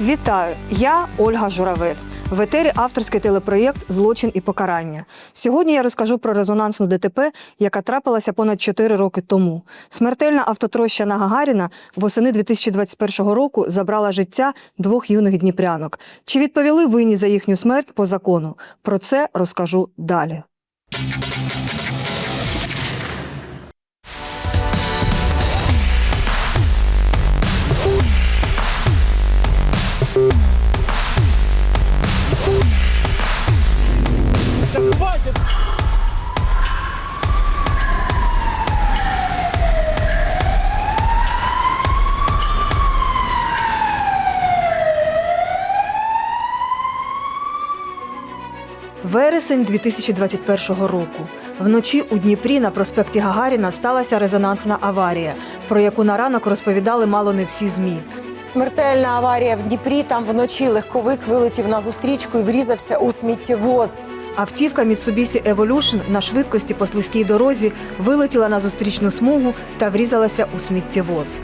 Вітаю! Я Ольга Журавель. В етері авторський телепроєкт Злочин і покарання. Сьогодні я розкажу про резонансну ДТП, яка трапилася понад 4 роки тому. Смертельна автотроща на Гагаріна восени 2021 року забрала життя двох юних дніпрянок. Чи відповіли винні за їхню смерть по закону? Про це розкажу далі. Вересень 2021 року. Вночі у Дніпрі на проспекті Гагаріна сталася резонансна аварія, про яку на ранок розповідали мало не всі змі. Смертельна аварія в Дніпрі. Там вночі легковик вилетів на зустрічку і врізався у сміттєвоз. Автівка Mitsubishi Evolution на швидкості по слизькій дорозі вилетіла на зустрічну смугу та врізалася у сміттєвоз.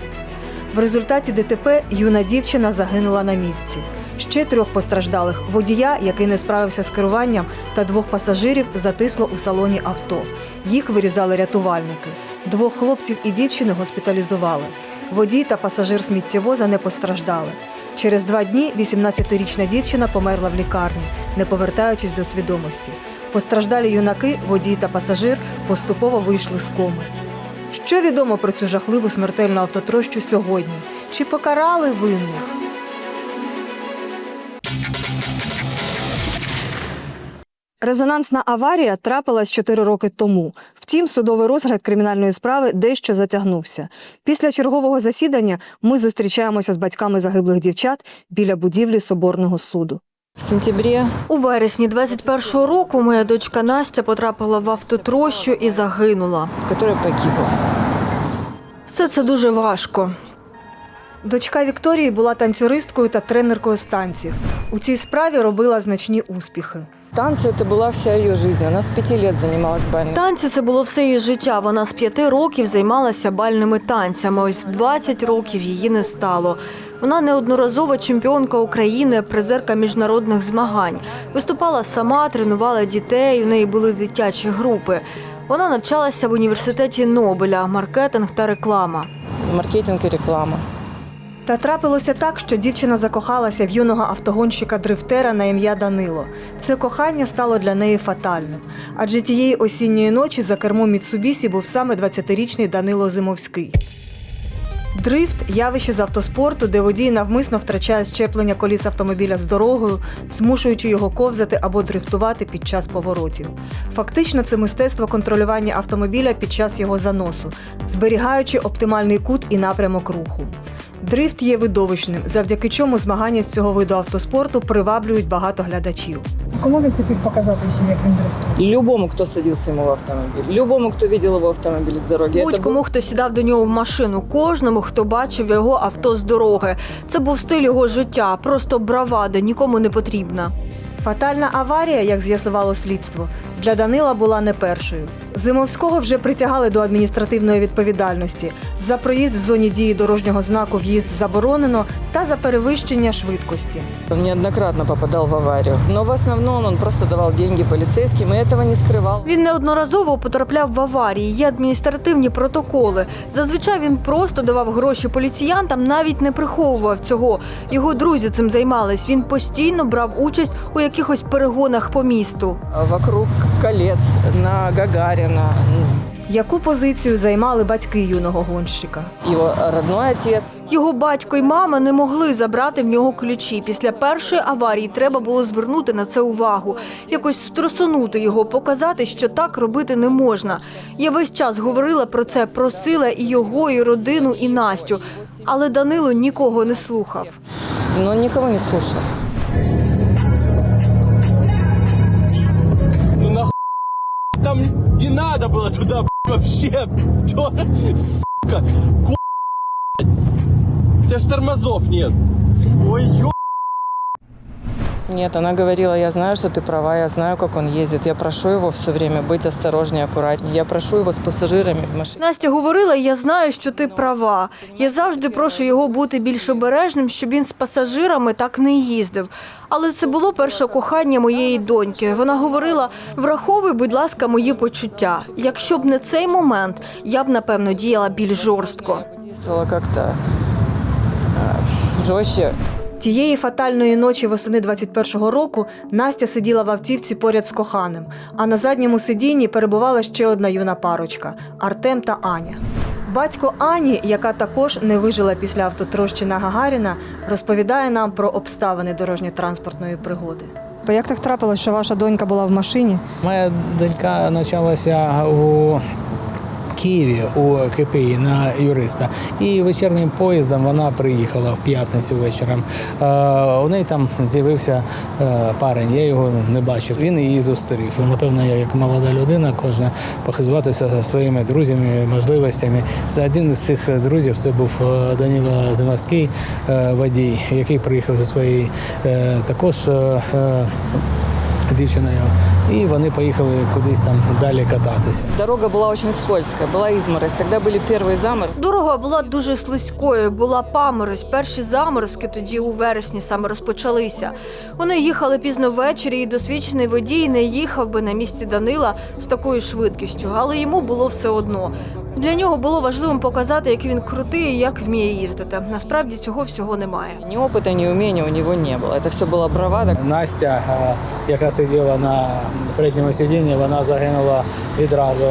В результаті ДТП юна дівчина загинула на місці. Ще трьох постраждалих водія, який не справився з керуванням, та двох пасажирів затисло у салоні авто. Їх вирізали рятувальники. Двох хлопців і дівчини госпіталізували. Водій та пасажир сміттєвоза не постраждали. Через два дні 18-річна дівчина померла в лікарні, не повертаючись до свідомості. Постраждалі юнаки, водій та пасажир поступово вийшли з коми. Що відомо про цю жахливу смертельну автотрощу сьогодні? Чи покарали винних? Резонансна аварія трапилась 4 роки тому. Втім, судовий розгляд кримінальної справи дещо затягнувся. Після чергового засідання ми зустрічаємося з батьками загиблих дівчат біля будівлі Соборного суду. В сентябрі У вересні 21-го року моя дочка Настя потрапила в автотрощу і загинула. яка погибла. Все це дуже важко. Дочка Вікторії була танцюристкою та тренеркою з танців. У цій справі робила значні успіхи. Танцы это была вся ее жизнь. Она с пяти лет занималась бальным. Танці це було все її життя. Вона з п'яти років займалася бальними танцями. Ось в 20 років її не стало. Вона неодноразова чемпіонка України, призерка міжнародних змагань. Виступала сама, тренувала дітей. У неї були дитячі групи. Вона навчалася в університеті Нобеля, маркетинг та реклама. Маркетинг и реклама. Та трапилося так, що дівчина закохалася в юного автогонщика дрифтера на ім'я Данило. Це кохання стало для неї фатальним. Адже тієї осінньої ночі за кермом Міцубісі був саме 20-річний Данило Зимовський. Дрифт явище з автоспорту, де водій навмисно втрачає щеплення коліс автомобіля з дорогою, змушуючи його ковзати або дрифтувати під час поворотів. Фактично, це мистецтво контролювання автомобіля під час його заносу, зберігаючи оптимальний кут і напрямок руху. Дрифт є видовищним, завдяки чому змагання з цього виду автоспорту приваблюють багато глядачів. Кому він хотів показати як він дрифтує? Любому, кто садился ему в автомобиль, любому, кто видел его автомобиль с дороги. Будь-кому, хто сідав до нього в машину, кожному, хто бачив його авто з дороги. Це був стиль його життя, просто бравада, нікому не потрібна. Фатальна аварія, як з'ясувало слідство, для Данила була не першою. Зимовського вже притягали до адміністративної відповідальності за проїзд в зоні дії дорожнього знаку в'їзд заборонено та за перевищення швидкості. Он неоднократно попадал в аварию. Но в основном он просто давал деньги полицейским и этого не скрывал. Він неодноразово потрапляв в аварії, є адміністративні протоколи. Зазвичай він просто давав гроші поліціянтам, навіть не приховував цього. Його друзі цим займались. Він постійно брав участь у якихось перегонах по місту. Вокруг колец на Гагарина. Яку позицію займали батьки юного гонщика? Его родной отец. Його батько й мама не могли забрати в нього ключі. Після першої аварії треба було звернути на це увагу, якось струсонути його, показати, що так робити не можна. Я весь час говорила про це, просила і його, і родину, і Настю. Але Данило нікого не слухав. Но он никого не слушал. надо было туда б***ь, вообще. Чё, Сука. Ку... У тебя ж тормозов нет. Ой, ё... Нет, она говорила, я знаю, что ты права, я знаю, как он ездит. Я прошу его все время быть осторожнее, аккуратнее. Я прошу его с пассажирами в машине. Настя говорила: я знаю, що ти права. Я завжди прошу його бути більш обережним, щоб він з пасажирами так не їздив. Але це було перше кохання моєї доньки. Вона говорила: враховуй, будь ласка, мої почуття. Якщо б не цей момент, я б напевно діяла більш жорстко. Действовала как-то э, жестче. Тієї фатальної ночі восени 21-го року Настя сиділа в автівці поряд з коханим, а на задньому сидінні перебувала ще одна юна парочка Артем та Аня. Батько Ані, яка також не вижила після автотрощина Гагаріна, розповідає нам про обставини дорожньо-транспортної пригоди. Як так трапилось, що ваша донька була в машині? Моя донька навчалася у Києві у КПІ на юриста. І вечірнім поїздом вона приїхала в п'ятницю вечором. Е, у неї там з'явився е, парень, я його не бачив. Він її зустрів. Напевно, я як молода людина, кожна похизуватися своїми друзями, можливостями. За один з цих друзів це був е, Данило Зимовський, водій, який приїхав зі своєю також. Дівчиною, і вони поїхали кудись там далі кататися. Дорога была очень скользкая, была изморозь. Тогда были первые заморозки. Дорога була дуже слизькою, була паморозь. Перші заморозки тоді у вересні саме розпочалися. Вони їхали пізно ввечері, і досвідчений водій не їхав би на місці Данила з такою швидкістю, але йому було все одно. Для нього було важливим показати, як він крутий і як вміє їздити. Насправді цього всього немає. Ни опыта, ни умения у него не было. Это все была бравада. Настя, е, яка сиділа на передньому сидінні, вона загинула відразу.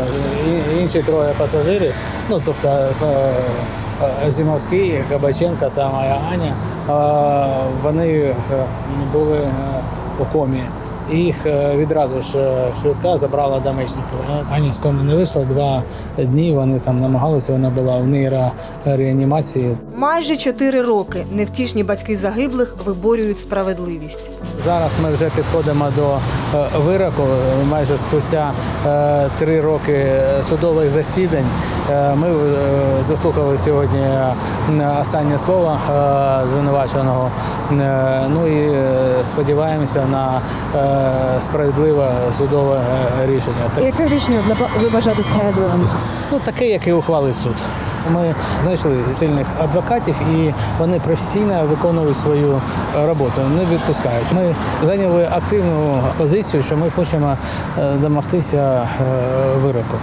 І- Інші троє пасажирів, ну тобто е, е, Зімовський, Кабаченка та моя Аня, е, вони е, були е, у комі. І Їх е, відразу ж е, швидка забрала до мечників. Аня з коми не вийшла два дні. Вони там намагалися. Вона була в нейрореанімації. Майже чотири роки невтішні батьки загиблих виборюють справедливість. Зараз ми вже підходимо до е, вироку. Майже спустя е, три роки судових засідань. Е, Ми е, заслухали сьогодні е, останнє слово е, звинуваченого. Е, Ну і е, сподіваємося на е, справедливе судове е, рішення. Яке рішення ви вважаєте справедливим? Ну, таке, яке ухвалить суд. Ми знайшли сильних адвокатів і вони професійно виконують свою е, роботу, не відпускають. Ми зайняли активну позицію, що ми хочемо е, домогтися е, вироку.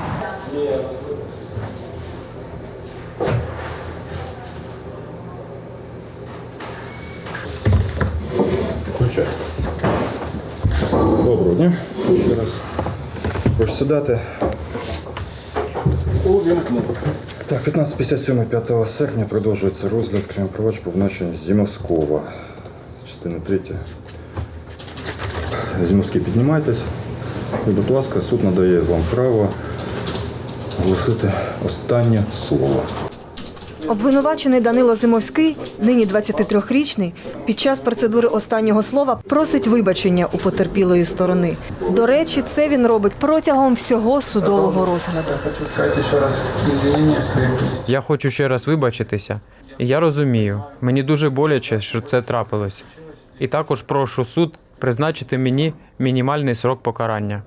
Включай. Доброго дня. Ще раз. Сідати. Так, 15.57 5 серпня продовжується розгляд крім провадження по обвинуваченню Зімовського. Частина 3. Зімовський, піднімайтесь. І, будь ласка, суд надає вам право оголосити останнє слово. Обвинувачений Данило Зимовський, нині 23-річний, під час процедури останнього слова просить вибачення у потерпілої сторони. До речі, це він робить протягом всього судового розгляду. Я хочу ще раз вибачитися. І Я розумію, мені дуже боляче, що це трапилось. І також прошу суд призначити мені мінімальний срок покарання.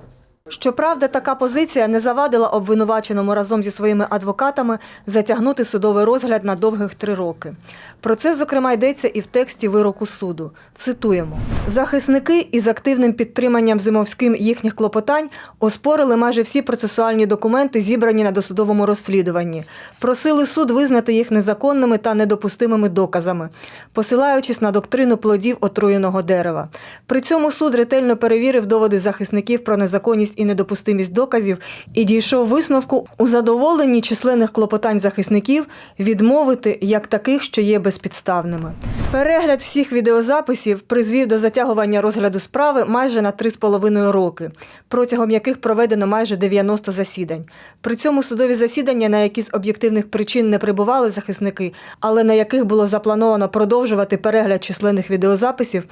Щоправда, така позиція не завадила обвинуваченому разом зі своїми адвокатами затягнути судовий розгляд на довгих три роки. Про це, зокрема, йдеться і в тексті вироку суду. Цитуємо: захисники із активним підтриманням зимовським їхніх клопотань оспорили майже всі процесуальні документи, зібрані на досудовому розслідуванні. Просили суд визнати їх незаконними та недопустимими доказами, посилаючись на доктрину плодів отруєного дерева. При цьому суд ретельно перевірив доводи захисників про незаконність і недопустимість доказів і дійшов висновку у задоволенні численних клопотань захисників відмовити як таких, що є безпідставними. Перегляд всіх відеозаписів призвів до затягування розгляду справи майже на 3,5 роки, протягом яких проведено майже 90 засідань. При цьому судові засідання, на які з об'єктивних причин не прибували захисники, але на яких було заплановано продовжувати перегляд численних відеозаписів,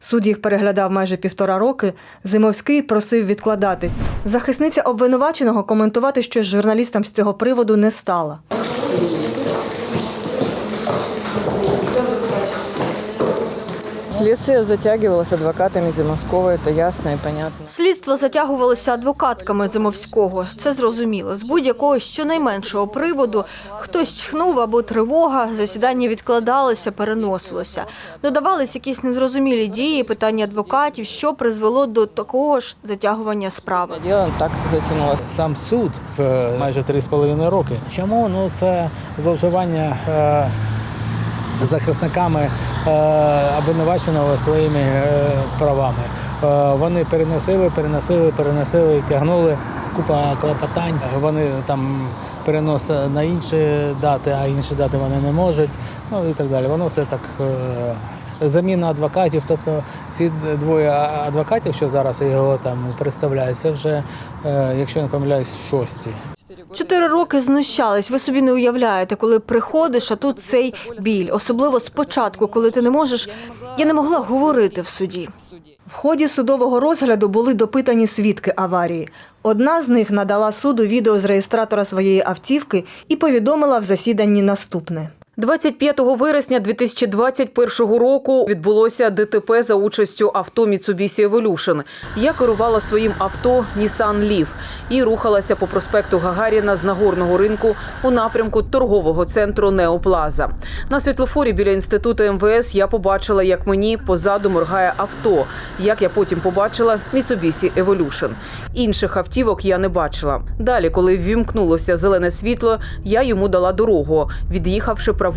Суд їх переглядав майже півтора роки. Зимовський просив відкладати. Захисниця обвинуваченого коментувати щось журналістам з цього приводу не стала. Следствие затягивалось адвокатами Зимовского, это ясно и понятно. Слідство затягувалося адвокатками Зимовського. Це зрозуміло. З будь-якого щонайменшого приводу хтось чхнув або тривога, засідання відкладалося, переносилося. Додавались якісь незрозумілі дії, питання адвокатів, що призвело до такого ж затягування справи. Дело так затянулось. Сам суд вже майже 3,5 роки. Чому? Ну це зловживання е, захисниками е, обвинуваченого своїми е, правами. Е, вони переносили, переносили, переносили, тягнули купа клопотань. Вони там переносять на інші дати, а інші дати вони не можуть. Ну і так далі. Воно все так. Заміна адвокатів, тобто ці двоє адвокатів, що зараз його там представляють, це вже, якщо не помиляюсь, шості. Чотири роки знущались. Ви собі не уявляєте, коли приходиш, а тут цей біль. Особливо спочатку, коли ти не можеш. Я не могла говорити в суді. В ході судового розгляду були допитані свідки аварії. Одна з них надала суду відео з реєстратора своєї автівки і повідомила в засіданні наступне. 25 вересня 2021 року відбулося ДТП за участю авто Mitsubishi Evolution. Я керувала своїм авто Nissan Leaf і рухалася по проспекту Гагаріна з Нагорного ринку у напрямку торгового центру Неоплаза. На світлофорі біля інституту МВС я побачила, як мені позаду моргає авто. Як я потім побачила Mitsubishi Evolution. Інших автівок я не бачила. Далі, коли ввімкнулося зелене світло, я йому дала дорогу, від'їхавши праворуч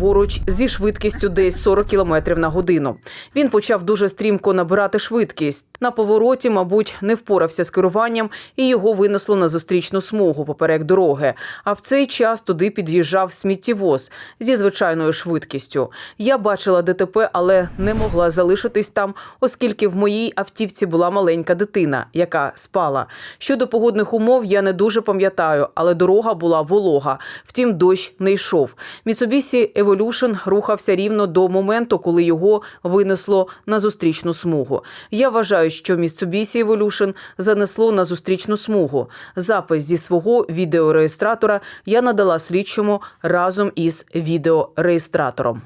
зі швидкістю десь 40 км на годину. Він почав дуже стрімко набирати швидкість. На повороті, мабуть, не впорався з керуванням і його винесло на зустрічну смугу поперек дороги. А в цей час туди під'їжджав сміттєвоз зі звичайною швидкістю. Я бачила ДТП, але не могла залишитись там, оскільки в моїй автівці була маленька дитина, яка спала. Щодо погодних умов я не дуже пам'ятаю, але дорога була волога. Втім, дощ не йшов. Mitsubishi Evolution рухався рівно до моменту, коли його винесло на зустрічну смугу. Я вважаю, що Mitsubishi Evolution занесло на зустрічну смугу. Запис зі свого відеореєстратора я надала слідчому разом із відеореєстратором.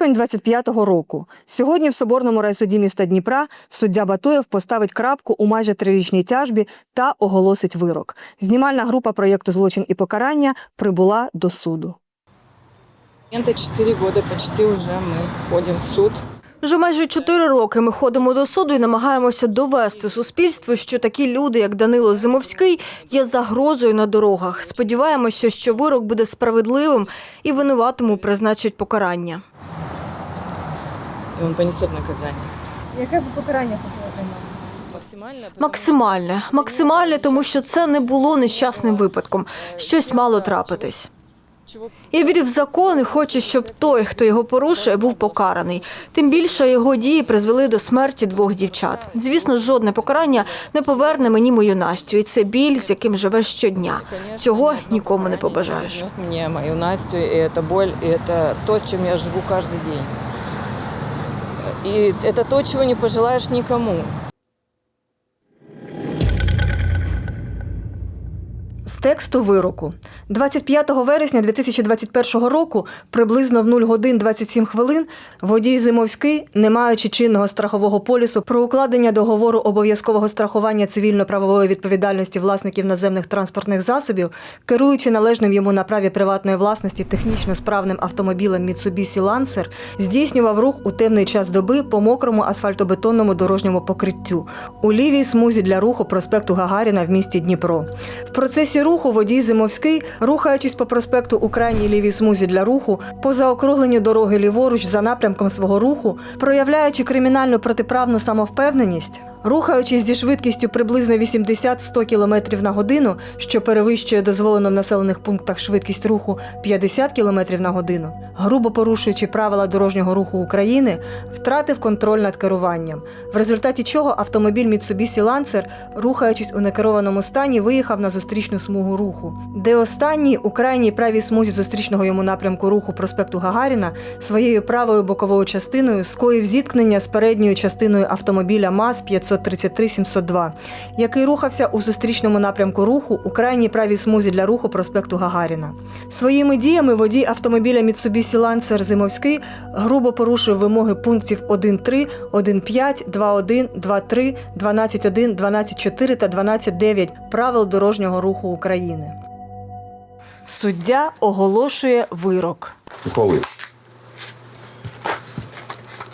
Серпень 25-го року. Сьогодні в Соборному райсуді міста Дніпра суддя Батоєв поставить крапку у майже трирічній тяжбі та оголосить вирок. Знімальна група проєкту Злочин і покарання прибула до суду. 4 года почти уже мы ходим в суд. Вже майже чотири роки ми ходимо до суду і намагаємося довести суспільству, що такі люди, як Данило Зимовський, є загрозою на дорогах. Сподіваємося, що вирок буде справедливим і винуватому призначать покарання И он понесет наказание. Яке б покарання хотіла отримати? Максимально. Максимальне, максимальне, тому що це не було нещасним випадком. Щось мало трапитись. Я вірю в закон і хочу, щоб той, хто його порушує, був покараний. Тим більше його дії призвели до смерті двох дівчат. Звісно, жодне покарання не поверне мені мою Настю, і це біль, з яким живеш щодня. Цього нікому не побажаєш. Вернет мне мою Настю, и это боль, и это то, с чем я живу каждый день. И это то, чего не пожелаешь никому. З тексту вироку. 25 вересня 2021 року, приблизно в 0 годин 27 хвилин, водій Зимовський, не маючи чинного страхового полісу про укладення договору обов'язкового страхування цивільно-правової відповідальності власників наземних транспортних засобів, керуючи належним йому на праві приватної власності технічно справним автомобілем Mitsubishi Lancer, здійснював рух у темний час доби по мокрому асфальтобетонному дорожньому покриттю у лівій смузі для руху проспекту Гагаріна в місті Дніпро. В процесі руху водій Зимовський, рухаючись по проспекту у крайній лівій смузі для руху, по заокругленню дороги ліворуч за напрямком свого руху, проявляючи кримінальну протиправну самовпевненість, Рухаючись зі швидкістю приблизно 80-100 км на годину, що перевищує дозволену в населених пунктах швидкість руху 50 км на годину, грубо порушуючи правила дорожнього руху України, втратив контроль над керуванням, в результаті чого автомобіль Mitsubishi Lancer, рухаючись у некерованому стані, виїхав на зустрічну смугу руху, де останній у крайній правій смузі зустрічного йому напрямку руху проспекту Гагаріна своєю правою боковою частиною скоїв зіткнення з передньою частиною автомобіля МАЗ 533 702, який рухався у зустрічному напрямку руху у крайній правій смузі для руху проспекту Гагаріна. Своїми діями водій автомобіля Mitsubishi Lancer Зимовський грубо порушив вимоги пунктів 1.3, 1.5, 2.1, 2.3, 12.1, 12.4 та 12.9 правил дорожнього руху України. Суддя оголошує вирок. Ухвалив.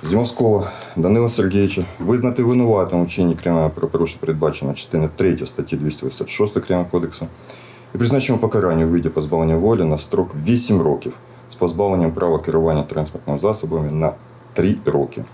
Зімовського Данила Сергійовича визнати винуватим у вчиненні кримінального правопорушення передбачено частини 3 статті 286 Кримінального кодексу і призначено покарання у виді позбавлення волі на строк 8 років з позбавленням права керування транспортними засобами на 3 роки.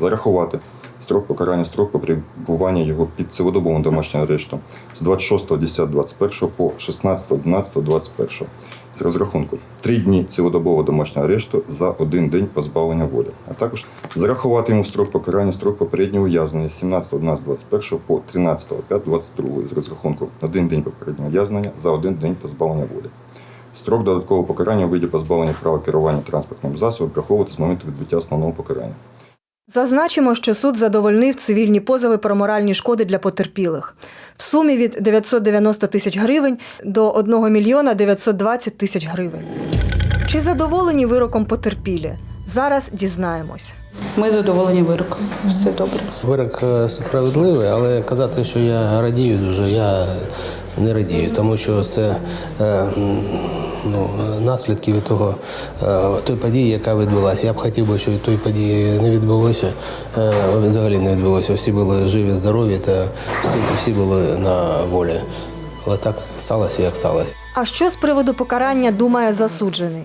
Зарахувати строк покарання строк по перебування його під цілодобовим домашнім арештом з 26.10.21 по 16.11.21 з розрахунку 3 дні цілодобового домашнього арешту за один день позбавлення волі, а також зарахувати йому строк покарання строк попереднього ув'язнення з 17.11.21 по 13.05.22 з розрахунку один день попереднього ув'язнення за один день позбавлення волі. Строк додаткового покарання у виді позбавлення права керування транспортним засобом враховувати з моменту відбуття основного покарання. Зазначимо, що суд задовольнив цивільні позови про моральні шкоди для потерпілих в сумі від 990 тисяч гривень до 1 мільйона 920 тисяч гривень. Чи задоволені вироком потерпілі? Зараз дізнаємось. Ми задоволені вироком. Все добре. Вирок е, справедливий, але казати, що я радію дуже, я не радію, тому що це е, ну, наслідки від того е, той події, яка відбулася. Я б хотів би, щоб тої події не відбулося. е, Взагалі не відбулося. Всі були живі, здорові та всі, всі були на волі. Але так сталося, як сталося. А що з приводу покарання думає засуджений?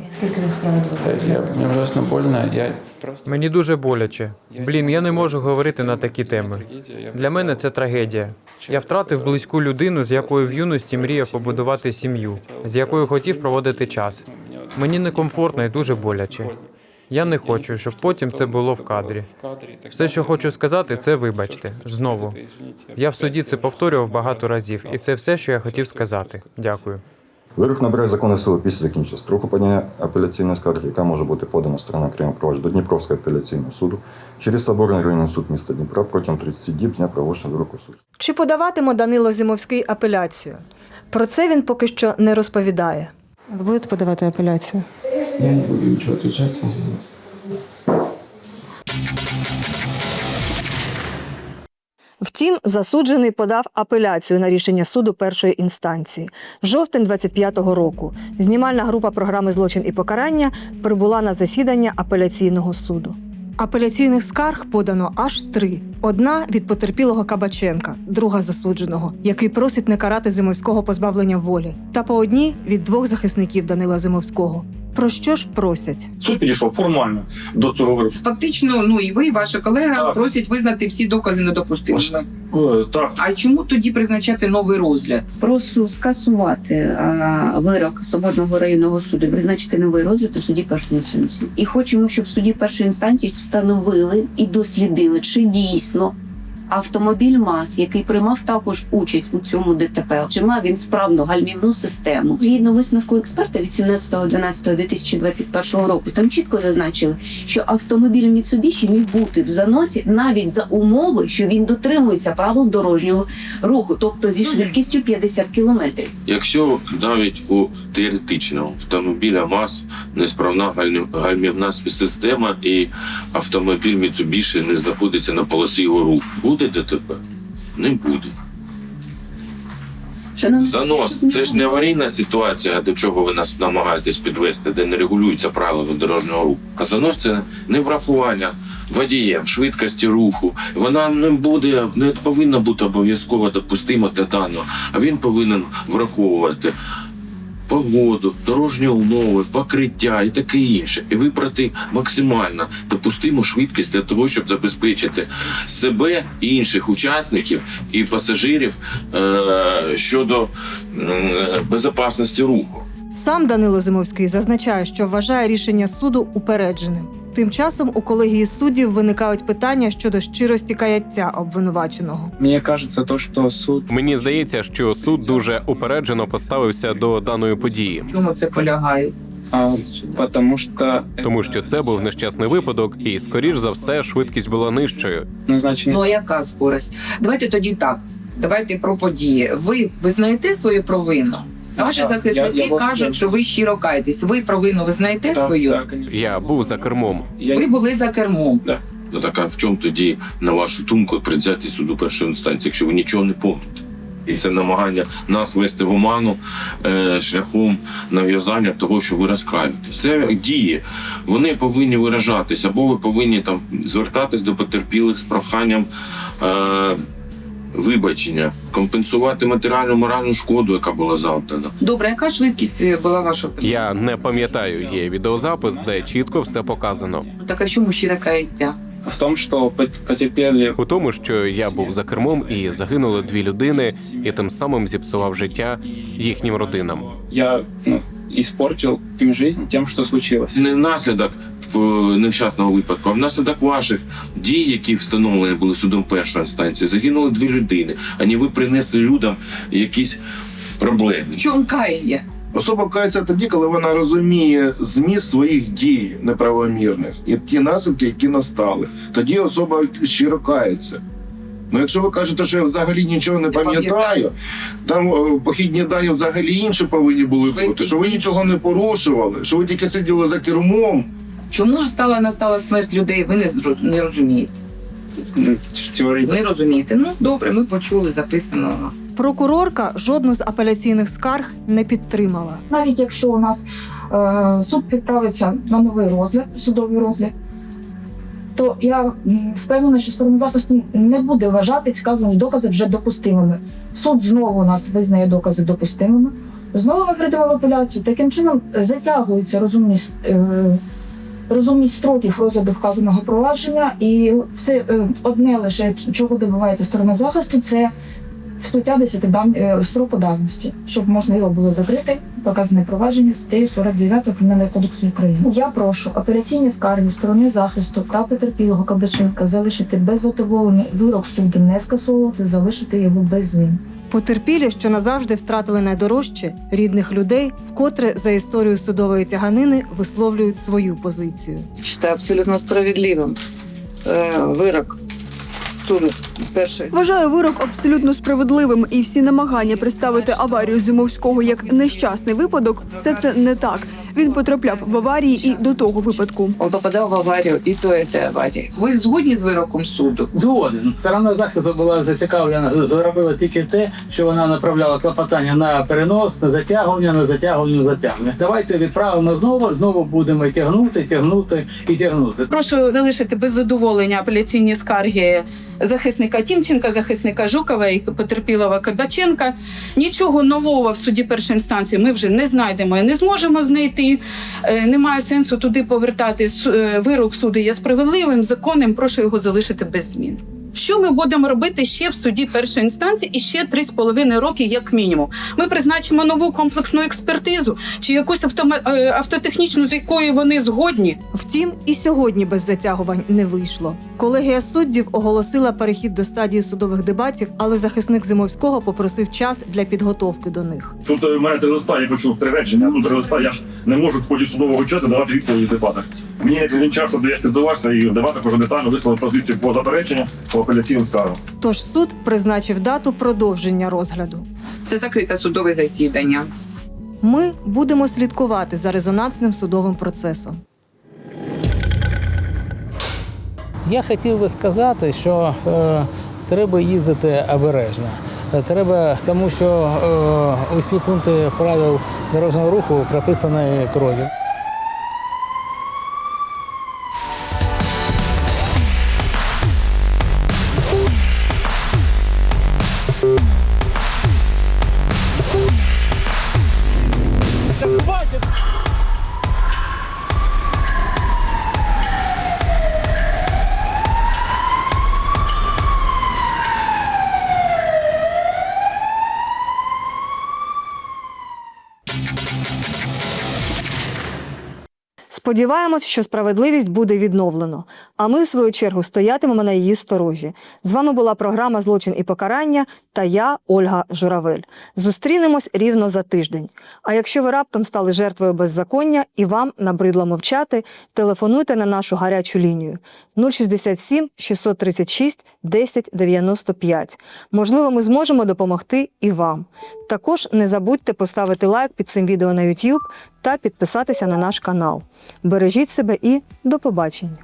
Я, мне ужасно больно. Я просто Мені дуже боляче. Блін, я не можу говорити на такі теми. Для мене це трагедія. Я втратив близьку людину, з якою в юності мріяв побудувати сім'ю, з якою хотів проводити час. Мені некомфортно і дуже боляче. Я не хочу, щоб потім це було в кадрі. Все, що хочу сказати, це вибачте. Знову. Я в суді це повторював багато разів, і це все, що я хотів сказати. Дякую. Вирок набирає законної сили після закінчення строку подання апеляційної скарги, яка може бути подана стороною окремого провадження до Дніпровського апеляційного суду через Соборний районний суд міста Дніпра протягом 30 діб дня проголошення вироку суду. Чи подаватиме Данило Зимовський апеляцію? Про це він поки що не розповідає. Ви будете подавати апеляцію? Я не буду ничего отвечать. извините. Втім, засуджений подав апеляцію на рішення суду першої інстанції. Жовтень 25-го року. Знімальна група програми Злочин і покарання прибула на засідання апеляційного суду. Апеляційних скарг подано аж три: одна від потерпілого Кабаченка, друга засудженого, який просить не карати зимовського позбавлення волі, та по одній від двох захисників Данила Зимовського. Про що ж просять? Суд підійшов формально до цього вироку. Фактично, ну і ви, і ваша колега Так. просять визнати всі докази недопустимими. Е, Так, А чому тоді призначати новий розгляд? Прошу скасувати а, вирок свободного районного суду, призначити новий розгляд у суді першої інстанції. І хочемо, щоб в суді першої інстанції встановили і дослідили, чи дійсно автомобіль МАЗ, який приймав також участь у цьому ДТП, чи мав він справну гальмівну систему. Згідно висновку експерта від 17.12.2021 року, там чітко зазначили, що автомобіль Mitsubishi міг бути в заносі навіть за умови, що він дотримується правил дорожнього руху, тобто зі швидкістю 50 кілометрів. Якщо навіть у теоретичного автомобіля МАЗ несправна гальмів- гальмівна система і автомобіль Mitsubishi не знаходиться на полосі його руху, буде ДТП? Не буде. Занос це ж не аварійна ситуація, до чого ви нас намагаєтесь підвести, де не регулюються правила дорожнього руху. А занос це не врахування водієм швидкості руху. Вона не буде, не повинна бути обов'язково допустима та дано, а він повинен враховувати погоду, дорожні умови, покриття і таке інше, і вибрати максимально допустиму швидкість для того, щоб забезпечити себе і інших учасників і пасажирів е- щодо безпечності руху. Сам Данило Зимовський зазначає, що вважає рішення суду упередженим. Тим часом у колегії суддів виникають питання щодо щирості каяття обвинуваченого. Мені кажеться, то що суд Мені здається, що суд дуже упереджено поставився до даної події, чому це полягає? а, потому що тому що це був нещасний випадок, і скоріш за все швидкість була нижчою. назначені Ну яка скорость? Давайте тоді так. Давайте про події. Ви визнаєте свою провину? Ваші Так, захисники я- я кажуть, що ви щиро каєтесь. Ви провину визнаєте Так, свою? так. Я був за кермом. Я- Ви були за кермом. Ну так а в чому тоді, на вашу думку, предвзятий суду першої інстанції, якщо ви нічого не помните? І це намагання нас вести в оману е, шляхом нав'язання того, що ви розкаюєтесь. Це дії. Вони повинні виражатись, або ви повинні там звертатись до потерпілих з проханням е, вибачення, компенсувати матеріальну моральну шкоду, яка була завдана. Добре, яка швидкість е, була ваша? Я не пам'ятаю, є відеозапис, де чітко все показано. Так а в чому щире каяття? в тому, що пот- потерпіли У тому, що я був за кермом і загинули дві людини, і тим самим зіпсував життя їхнім родинам. я ну, испортил им жизнь тем, что случилось. не внаслідок е, нещасного випадку, а внаслідок ваших дій, які встановлені були судом першої інстанції, загинули дві людини. Ані ви принесли людям якісь проблеми. Чому каяння? Особа кається тоді, коли вона розуміє зміст своїх дій неправомірних і ті наслідки, які настали. Тоді особа щиро кається. Ну, якщо ви кажете, що я взагалі нічого не пам'ятаю, там е, похідні дані взагалі інші повинні були бути, що ви нічого не порушували, що ви тільки сиділи за кермом. Чому стала настала смерть людей? Ви не, не розумієте. Ну, Не розумієте. Ну добре, ми почули записано. Прокурорка жодну з апеляційних скарг не підтримала. Навіть якщо у нас е, суд відправиться на новий розгляд, судовий розгляд, то я впевнена, що сторона захисту не буде вважати вказані докази вже допустимими. Суд знову у нас визнає докази допустимими. Знову ми прийдемо в апеляцію. Таким чином е, затягується розумність. Е, Розумність строків розгляду вказаного провадження, і все е, одне лише чого добивається сторона захисту, це сплиття 10 дав... е, строку давності, щоб можливо було закрити показане провадження статтею 49 Кримінального кодексу України. Я прошу апеляційні скарги сторони захисту та потерпілого Кабаченка залишити без задоволення, вирок суду не скасовувати, залишити його без змін. Потерпілі, що назавжди втратили найдорожче рідних людей, вкотре за історію судової тяганини висловлюють свою позицію. Считаю абсолютно справедливим е, вирок суду першої. Вважаю вирок абсолютно справедливим, і всі намагання представити аварію Зимовського як нещасний випадок все це не так. Він потрапляв в аварії і до того випадку. Він попадав в аварію і до цієї аварії. Ви згодні з вироком суду? Згоден. Сторона захисту була зацікавлена, робила тільки те, що вона направляла клопотання на перенос, на затягування, на затягування, на затягування. Давайте відправимо знову, знову будемо тягнути, тягнути і тягнути. Прошу залишити без задоволення апеляційні скарги захисника Тімченка, захисника Жукова і потерпілого Кабаченка. Нічого нового в суді першої інстанції ми вже не знайдемо і не зможемо знайти. Е, Немає сенсу туди повертати. Е, Вирок суду є справедливим, законним. Прошу його залишити без змін. Що ми будемо робити ще в суді першої інстанції і ще три з половиною роки, як мінімум? Ми призначимо нову комплексну експертизу чи якусь автома- е, автотехнічну, з якою вони згодні. Втім, і сьогодні без затягувань не вийшло. Колегія суддів оголосила перехід до стадії судових дебатів, але захисник Зимовського попросив час для підготовки до них. Тут мене три листа, я почув три речення, тут три листа, я ж не можу в ході судового чату давати відповіді в дебатах. Мені він час, щоб я спілкувався і в дебатах уже детально висловив позицію по запереченню, по апеляційним скаргам. Тож суд призначив дату продовження розгляду. Це закрите судове засідання. Ми будемо слідкувати за резонансним судовим процесом. Я хотів би сказати, що е, треба їздити обережно. Е, Треба, тому що е, усі пункти правил дорожнього руху прописані кров'ю. Сподіваємось, що справедливість буде відновлено. А ми, в свою чергу, стоятимемо на її сторожі. З вами була програма Злочин і покарання та я, Ольга Журавель. Зустрінемось рівно за тиждень. А якщо ви раптом стали жертвою беззаконня і вам набридло мовчати, телефонуйте на нашу гарячу лінію 067 636 10 95. Можливо, ми зможемо допомогти і вам. Також не забудьте поставити лайк під цим відео на YouTube та підписатися на наш канал. Бережіть себе і до побачення!